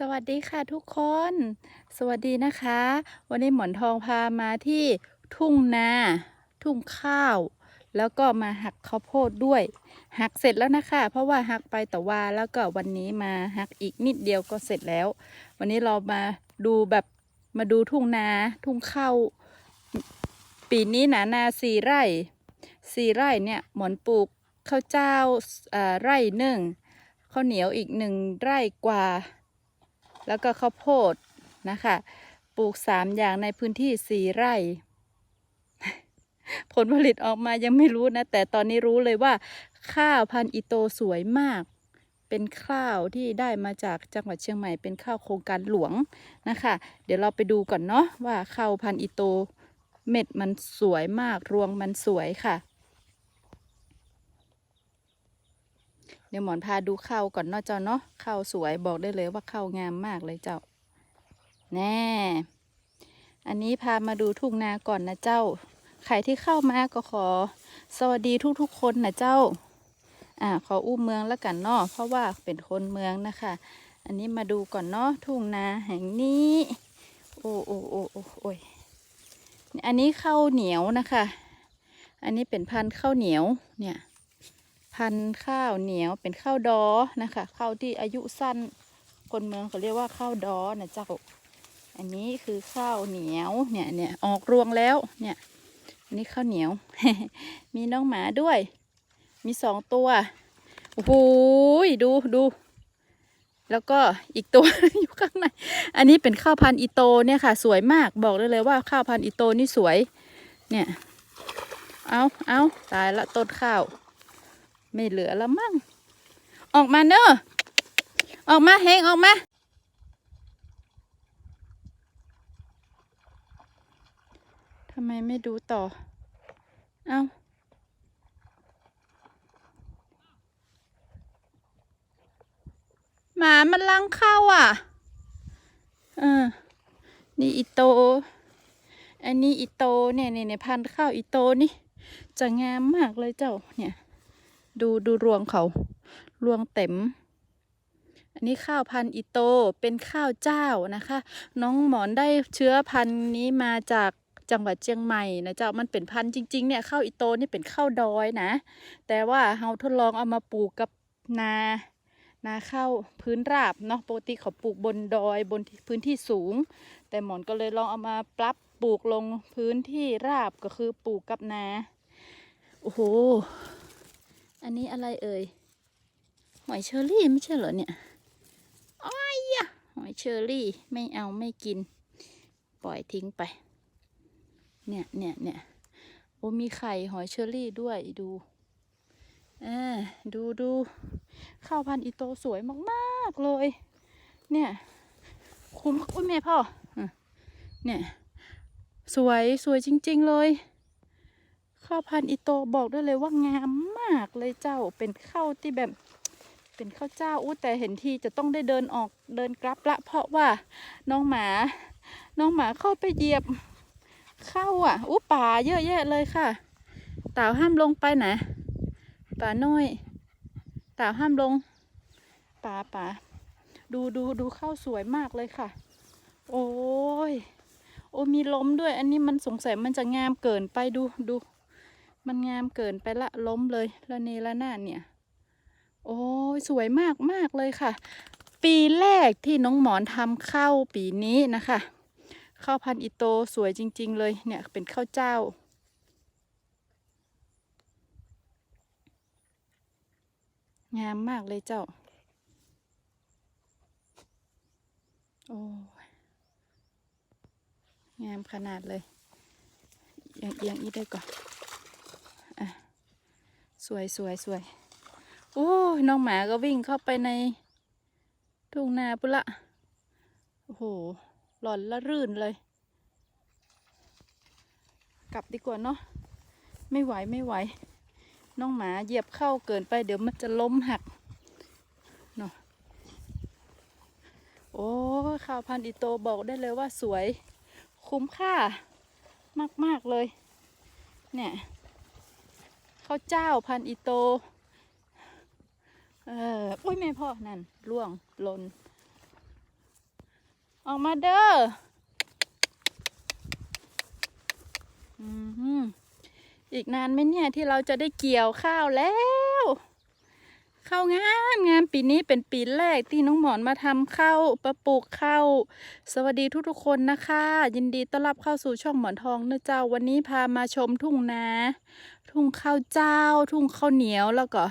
สวัสดีค่ะทุกคน สวัสดีนะคะ วันนี้หมอนทองพามาที่ทุ่งนา ทุ่งข้าว แล้วก็มาหักข้าวโพดด้วย หักเสร็จแล้วนะคะ เพราะว่าหักไปแต่ว่าแล้วก็วันนี้มาหักอีกนิดเดียวก็เสร็จแล้ว วันนี้เรามาดูแบบมาดูทุ่งนา ทุ่งข้าว ปีนี้หนานาสี่ไร่สี่ไร่เนี่ยหมอนปลูกข้าวเจ้าอ่อไร่หนึ่งข้าวเหนียวอีกหนึ่งไร่กว่า แล้วก็ข้าวโพดนะคะ ปลูกสามอย่างในพื้นที่สี่ไร่ ผลผลิตออกมายังไม่รู้นะ แต่ตอนนี้รู้เลยว่า ข้าวพันอิโตสวยมาก เป็นข้าวที่ได้มาจากจังหวัดเชียงใหม่เป็นข้าวโครงการหลวงนะคะ เดี๋ยวเราไปดูก่อนเนาะว่าข้าวพันอิโตเม็ดมันสวยมากรวงมันสวยค่ะ ดี๋ยวหมอนพาดูข้าวก่อนเนาะเจ้าเนาะข้าวสวยบอกได้เลยว่าข้าวงามมากเลยเจ้า แน่ อันนี้พามาดูทุ่งนาก่อนนะเจ้า ใครที่เข้ามาก็ขอ สวัสดีทุกๆคนนะเจ้า อ่าขออู้มเมืองแล้วกันเนาะเพราะว่าเป็นคนเมืองนะคะ อันนี้มาดูก่อนเนาะทุ่งนาแห่งนี้ โอ้โอ้โอ้โอ้โอ้ยอันนี้ข้าวเหนียวนะคะ อันนี้เป็นพันธุ์ข้าวเหนียวเนี่ย พันธุ์ข้าวเหนียวเป็นข้าวดอนะคะข้าวที่อายุสั้น คนเมืองเขาเรียกว่าข้าวดอนะเจ้า อันนี้คือข้าวเหนียวเนี่ยเนี่ยออกรวงแล้วเนี่ยอันนี้ข้าวเหนียว มีน้องหมาด้วย มีสองตัวโอ้โหดูดูแล้วก็อีกตัวอยู่ข้างใน อันนี้เป็นข้าวพันธุ์อีโตเนี่ยค่ะ สวยมากบอกได้เลยว่าข้าวพันธุ์อีโตนี่สวย เนี่ย เอาเอาตายละต้นข้าว ไม่เหลือแล้วมั่งออกมาเนอะออกมาเฮงออกมาทำไมไม่ดูต่อ เอาหมามันลังเข้าอะ เออ นี่อีโต อันนี้อีโตเนี่ยเนี่ยเนี่ยพันข้าวอีโตนี่ จะงามมากเลยเจ้าเนี่ย ดูดูรวงเขา รวงเต็ม อันนี้ข้าวพันธุ์อิโตเป็นข้าวเจ้านะคะ น้องหมอนได้เชื้อพันธุ์นี้มาจากจังหวัดเชียงใหม่นะเจ้ามันเป็นพันธุ์จริง ๆ เนี่ยข้าวอิโตนี่เป็นข้าวดอยนะ แต่ว่าเราทดลองเอามาปลูกกับนานาข้าวพื้นราบเนาะปกติเขาปลูกบนดอยบนพื้นที่สูง แต่หมอนก็เลยลองเอามาปรับปลูกลงพื้นที่ราบก็คือปลูกกับนา โอ้โห อันนี้อะไรเอ่ย หอยเชอรี่ไม่ใช่เหรอเนี่ยอ้ยะหอยเชอรี่ไม่เอาไม่กิน ปล่อยทิ้งไป เนี่ยเนี่ยเนี่ยโอ้มีไข่หอยเชอรี่ด้วยดูอดูดูข้าวพันธุ์อีโตสวยมากๆเลย เนี่ย คุ้มอุ้ยแม่พ่อเนี่ย สวยสวยจริง ๆ เลย ข้าวพันธุ์อิโตบอกได้เลยว่างามมากเลยเจ้าเป็นข้าวที่แบบเป็นข้าวเจ้าอู้แต่เห็นทีจะต้องได้เดินออกเดินกลับละ เพราะว่าน้องหมา น้องหมาเข้าไปเหยียบเข้าอะอู้ป่าเยอะแยะเลยค่ะต่าห้ามลงไปนะป่าน้อยต่าห้ามลงป่าป่าดูดูดูข้าวสวยมากเลยค่ะ โอ้ยโอ้มีล้มด้วย อันนี้มันสงสัยมันจะงามเกินไปดูดู มันงามเกินไปละล้มเลยละเนละนาดเนี่ย โอ้ยสวยมากมากเลยค่ะ ปีแรกที่น้องหมอนทำข้าวปีนี้นะคะข้าวพันอิโตสวยจริง ๆ เลยเนี่ยเป็นข้าวเจ้างามมากเลยเจ้า โอ้งามขนาดเลยเอียงเอียงอีกได้ก่อน สวยสวยสวยโอ้น้องหมาก็วิ่งเข้าไปในทุ่งนาปุละโอ้โหหลอนละรื่นเลย กลับดีกว่าเนาะไม่ไหวไม่ไหว น้องหมาเหยียบเข้าเกินไป เดี๋ยวมันจะล้มหักเนาะโอ้ข้าวพันธุ์อิโตบอกได้เลยว่าสวย คุ้มค่ามาก ๆ เลย เนี่ย ข้าวเจ้าพันอิโต เอออุ้ยแม่พ่อนั่นร่วงหลนออกมาเด้ออืมอีกนานไหมเนี่ยที่เราจะได้เกี่ยวข้าวแล้ว ข้าวงามงามปีนี้เป็นปีแรกที่น้องหมอนมาทำข้าวประปลูกข้าวสวัสดีทุกๆคนนะคะ ยินดีต้อนรับเข้าสู่ช่องหมอนทองนะเจ้าวันนี้พามาชมทุ่งนา ทุ่งข้าวเจ้า ทุ่งข้าวเหนียวแล้วก็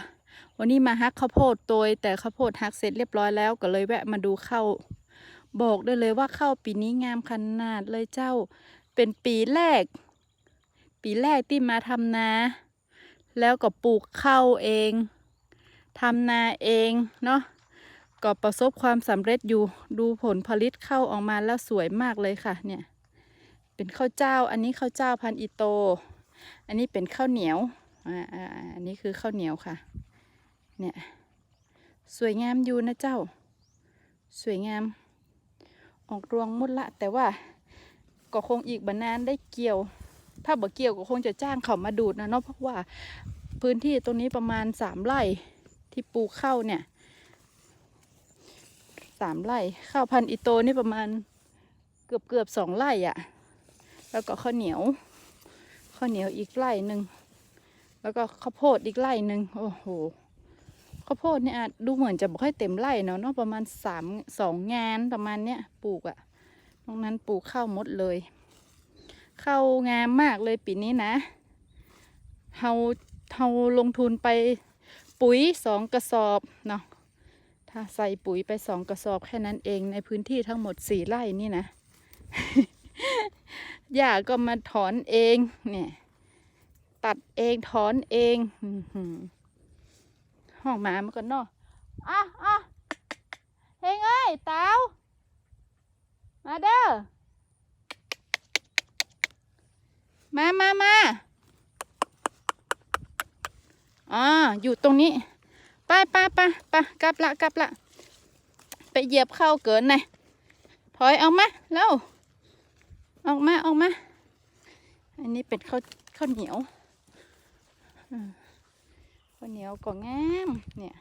วันนี้มาฮักข้าวโพดโดยแต่ข้าวโพดฮักเสร็จเรียบร้อยแล้วก็เลยแวะมาดูข้าวบอกได้เลยว่าข้าวปีนี้งามขนาดเลยเจ้าเป็นปีแรก ปีแรกที่มาทำนา แล้วก็ปลูกข้าวเองทำนาเองเนาะก็ประสบความสำเร็จอยู่ดูผลผลิตข้าวออกมาแล้วสวยมากเลยค่ะเนี่ย เป็นข้าวเจ้าอันนี้ข้าวเจ้าพันอิโต อันนี้เป็นข้าวเหนียวอ่าอันนี้คือข้าวเหนียวค่ะ เนี่ยสวยงามอยู่นะเจ้า สวยงาม ออกรวงหมุดละ แต่ว่าก็คงอีกบานานได้เกี่ยว ถ้าบ่เกี่ยวก็คงจะจ้างเขามาดูดนะเนาะเพราะว่าพื้นที่ตรงนี้ประมาณสามไร่ที่ปลูกข้าวเนี่ยสามไร่ข้าวพันธุ์อิโตนี่ประมาณเกือบเกือบสองไร่อะ่ะ แล้วก็ข้าวเหนียว ข้าวเหนียวอีกไร่หนึ่งแล้วก็ข้าวโพดอีกไร่หนึ่งโอ้โหข้าวโพดเนี่ยอาจดูเหมือนจะบ่ค่อยเต็มไร่เนาะเนาะประมาณสามสองงานประมาณเนี้ยปลูกอะ่ะตรงนั้นปลูกข้าวมดเลย ข้าวงามมากเลยปีนี้นะเฮาเฮาลงทุนไปปุ๋ยสองกระสอบเนาะถ้าใส่ปุ๋ยไปสองกระสอบแค่นั้นเองในพื้นที่ทั้งหมดสี่ไร่นี่นะ หญ้าก็มาถอนเองเนี่ยตัดเองถอนเองห้องหมามันก็เนาะอะอะเฮงเอ้ยเต๋ามาเด้อมามามาอ๋ออยู่ตรงนี้ไปไปไปไปกลับละกลับละไปเหยียบเข้าเกินหน่อยถอยออกมาแล้ว ออกมาออกมา อันนี้เป็นข้าวข้าวเหนียวข้าวเหนียวก็งามเนี่ย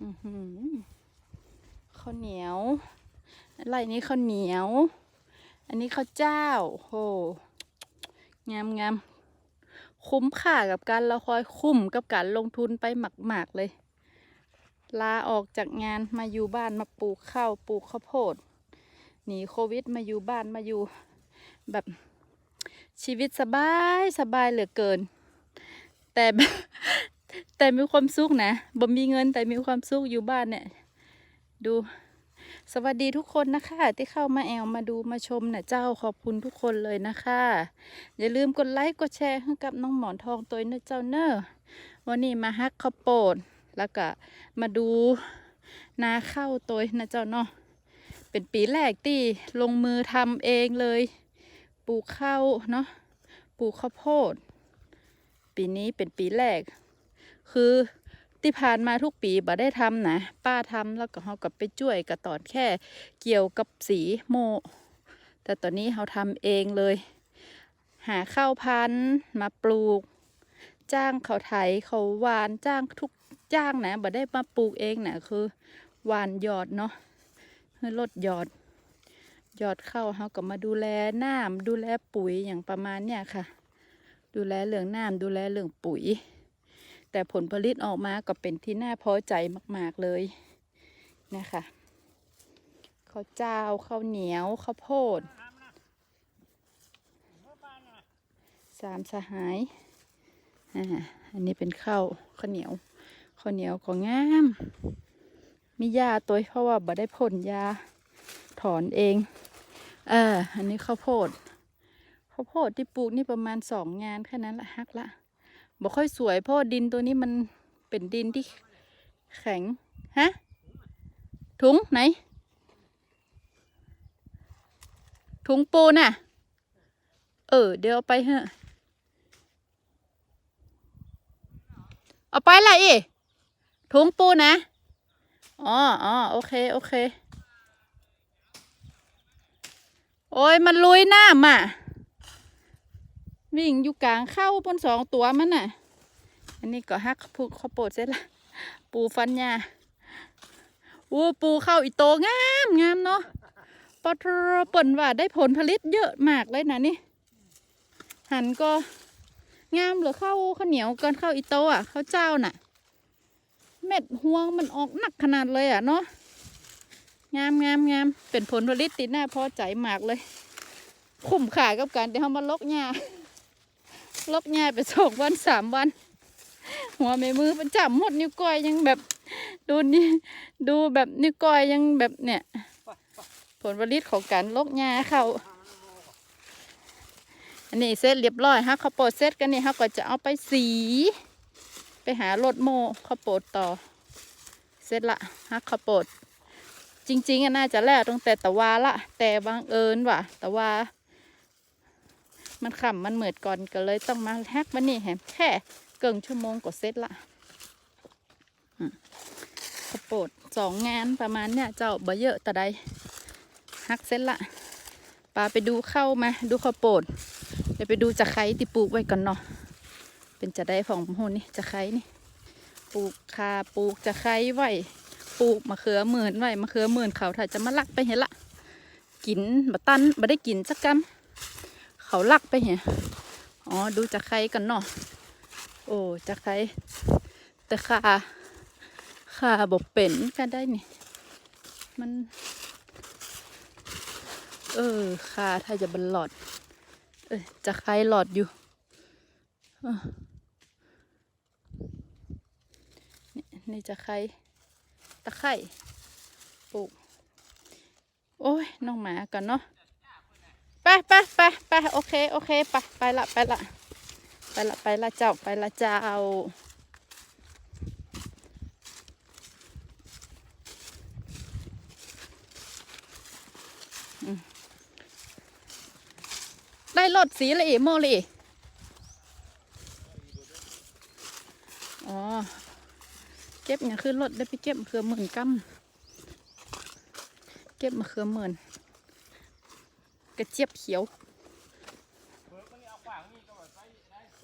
อือหือข้าวเหนียวอะไรนี้ข้าวเหนียว อันนี้ข้าวเจ้าโหงามงามคุ้มค่ากับการเราคอยคุ้มกับการลงทุนไปหมักๆเลย ลาออกจากงานมาอยู่บ้านมาปลูกข้าวปลูกข้าวโพด หนีโควิดมาอยู่บ้านมาอยู่ แบบชีวิตสบายสบายเหลือเกิน แต่แต่มีความสุขนะบ่มีเงินแต่มีความสุขอยู่บ้านเนี่ย ดูสวัสดีทุกคนนะคะ ที่เข้ามาแอลมาดูมาชมนะเจ้าขอบคุณทุกคนเลยนะคะ อย่าลืมกดไลค์กดแชร์ให้กับน้องหมอนทองตัวนะเจ้าเนอะวันนี้มาฮักข้าวโพดแล้วก็มาดูนาข้าวตัวนะเจ้าเนาะ เป็นปีแรกที่ลงมือทำเองเลย ปลูกข้าวเนาะปลูกข้าวโพด ปีนี้เป็นปีแรก คือที่ผ่านมาทุกปีบ่ได้ทำนะป้าทำแล้วก็เขากับไปช่วยกับตอนแค่เกี่ยวกับสีโม แต่ตอนนี้เขาทำเองเลย หาข้าวพันธุ์มาปลูก จ้างเขาไถเขาหวานจ้างทุกจ้างนะบ่ได้มาปลูกเองนะคือหวานหยอดเนาะ คือลดหยอดหยอดเข้าเขาก็มาดูแลน้ำดูแลปุ๋ยอย่างประมาณเนี้ยค่ะ ดูแลเรื่องน้ำดูแลเรื่องปุ๋ย แต่ผลผลิตออกมาก็เป็นที่น่าพอใจมาก ๆเลยนะคะข้าวเจ้าข้าวเหนียวข้าวโพดสามสหายอ่าอันนี้เป็นข้าวข้าวเหนียวข้าวเหนียวก็งาม มียาตัวเพราะว่าบ่ได้พ่นยาถอนเอง เออ อันนี้ข้าวโพดข้าวโพดที่ปลูกนี่ประมาณสองงานแค่นั้นละฮักละบ่ค่อยสวยเพราะดินตัวนี้มันเป็นดินที่แข็งฮะถุงไหน ถุงปูน่ะ เออ เดี๋ยวเอาไปเถอะเอาไปละอีถุงปูนะ อ๋ออ๋อโอเค โอเค โอ้ยมันลุยน้ำอะ วิ่งอยู่กลางเข้าบนสองตัวมันน่ะ อันนี้ก็ฮักผูกข้าวโพดเสร็จละ ปูฟันยาโอ้ปูเข้าอีโตงามงามเนาะปอทรเปิ่นว่าได้ผลผลิตเยอะมากเลยนะนี่ หันก็งามเหรือเข้าข้าวเหนียวก่อนข้าอีโตอะข้าวเจ้าน่ะ เม็ดห่วงมันออกหนักขนาดเลยอะเนาะงามงามงามเป็นผลผลิตติดหน้าพอใจมากเลยคุ้มค่ากับการที่เขามาลกหญ้าลกหญ้าไปสองวันสามวัน หัวแม่มือเป็นจับหมดนิ้วก้อยยังแบบดูนี่ดูแบบนิ้วก้อยยังแบบเนี่ย ผลผลิตของการลกหญ้าเขาอันนี้เสร็จเรียบร้อยฮะเขาโพดเสร็จกันนี่ฮะก็จะเอาไปสี ไปหารถโม่ข้าวโพดต่อ เสร็จละฮะข้าวโพดจริงๆอะน่าจะแล้วตั้งแต่ตะวาละ แต่บังเอิญว่ะตะวามันขำมันเหมือดก่อนก็เลยต้องมาแฮกมันนี่แฮมแค่เกิงชั่วโมงก็เสร็จละข้าวโพดสองงานประมาณเนี่ยเจ้าบ่เยอะแต่ใดฮักเสร็จละปาไปดูเข้ามาดูข้าวโพดเดี๋ยวไปดูจะไคร้ที่ปลูกไว้ก่อนเนาะ เป็นจะได้ของโหนี่จะไคร้นี่ ปลูกคาปลูกจะไคร้ไว้ปลูกมะเขือหมื่นไว้มะเขือหมื่นเขาถ้าจะมาลักไปเห็นละกินบะตันบะได้กินสักกำเขาลักไปเห็นอ๋อดูจะไคร้กันเนาะโอ้จะไคร้แต่ขาขาบอกเป็นก็ได้นี่มัน เออขาถ้าจะบันหลอด เอ้ยจะไคร้หลอดอยู่ นี่นี่จะไครตะไคร้ปลูก โอ้ย น้องหมาก่อนเนาะ ไปไปไปไปโอเค โอเค ไป ไปละ ไปละ ไปละ ไปละเจ้า ไปละเจ้า ได้รถสีเละเอโมเลย อ๋อ เก็บอย่างขึ้นรถได้ไปเก็บมะเขือหมื่นกัมเก็บมะเขือหมื่นกระเจี๊ยบเขียว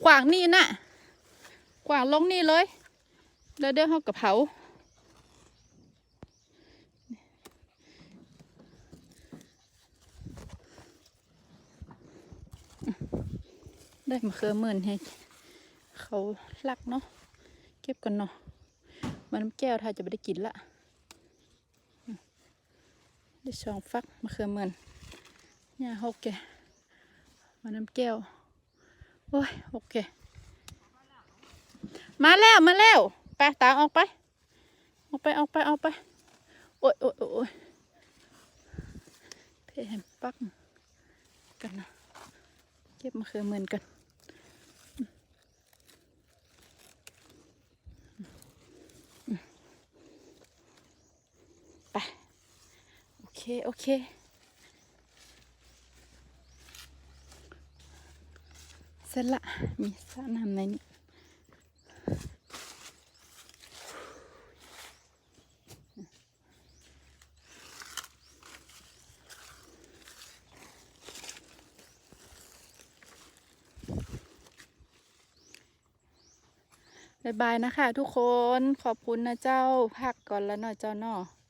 ขวางนี่น่ะขวางลงนี่เลย แล้วเดี๋ยวเขากระเพราได้มะเขือหมื่นให้เขาลักเนาะ เก็บกันเนาะมันน้ำแก้วถ้าจะไม่ได้กินละได้ช่องฟักมะเขือเมือนเนี่ยหกแกมันน้ำแก้วโอ้ยโอเคมาแล้วมาแล้วไปตาออกไป ออกไปออกไปออกไปโอ้ยโอ้ยโอ้ยโอ้ยเพเห็นปักกันนะเก็บมะเขือเมือนกัน โอเคโอเค เสร็จละ มีสระน้ำในนี้บายบายนะคะทุกคนขอบคุณนะเจ้าพักก่อนแล้วเนาะเจ้าเนาะ